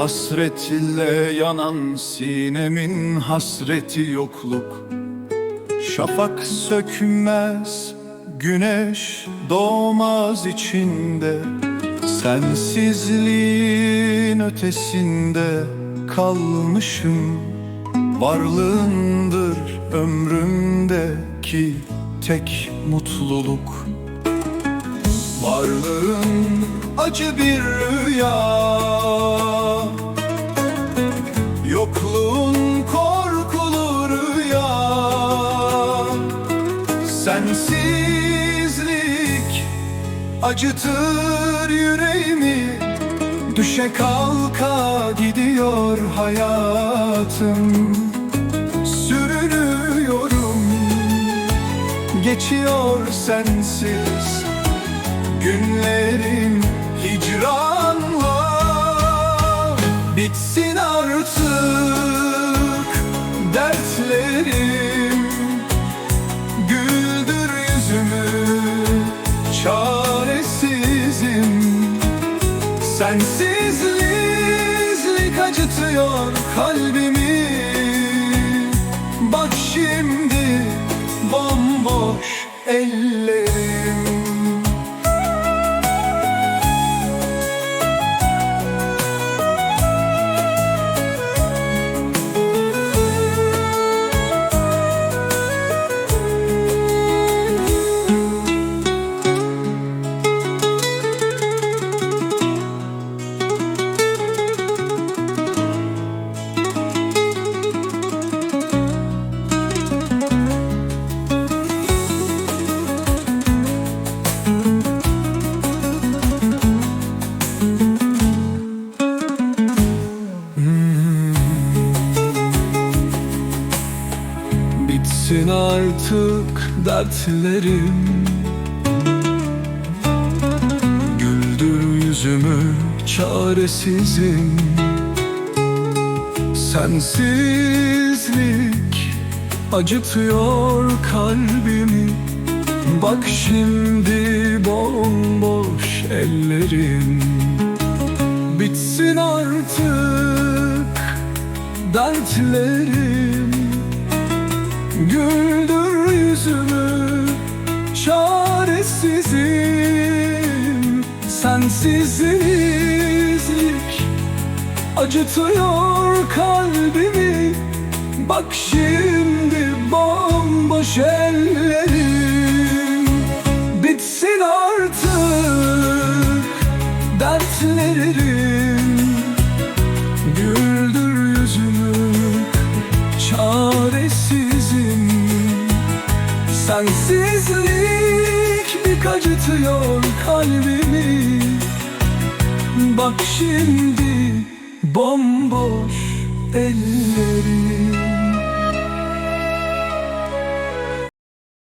hasretle yanan sinemin hasreti yokluk. Şafak sökmez, güneş doğmaz içinde. Sensizliğin ötesinde kalmışım. Varlığındır ömrümdeki tek mutluluk. Varlığın acı bir rüya Sensizlik acıtır yüreğimi. Düşe kalka gidiyor hayatım. Sürünüyorum. Geçiyor sensiz Günlerim hicranla. Bitsin Sensizlik acıtıyor kalbimi. Bak şimdi bomboş ellerim artık dertlerim. Güldür yüzümü çaresizim. Sensizlik acıtıyor kalbimi. Bak şimdi bomboş ellerim. Bitsin artık dertlerim Güldür yüzümü çaresizim. Sensizlik acıtıyor kalbimi. Bak şimdi bomboş ellerim. Bitsin artık dertlerim Sensizlik bir acıtıyor kalbimi. Bak şimdi bomboş ellerim